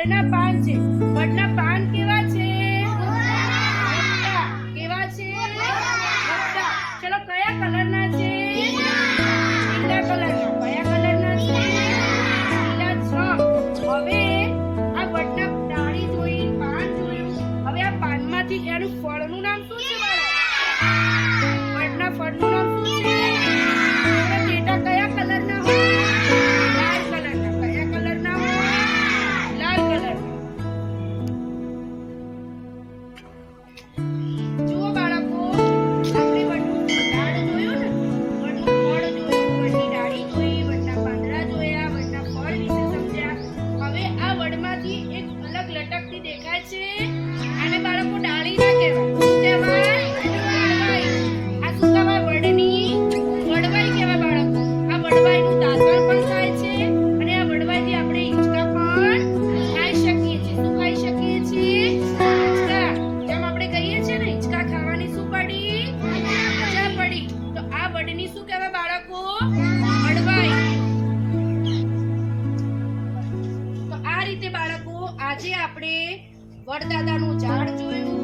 વડના પાન છે. વડના પાન કેવા છે? કેવા છે? ચલો, કયા કલર ના છે? લીલા કલરના. કયા કલરના છે? લીલા છ. હવે આ વડના ડાળી જોઈ, પાન જોયું. હવે આ પાનમાંથી એનું ફળ વડની શું કહેવાય બાળકો? અડવાઈ તો આ રીતે બાળકો આજે આપણે વડદાદાનું ઝાડ જોયું.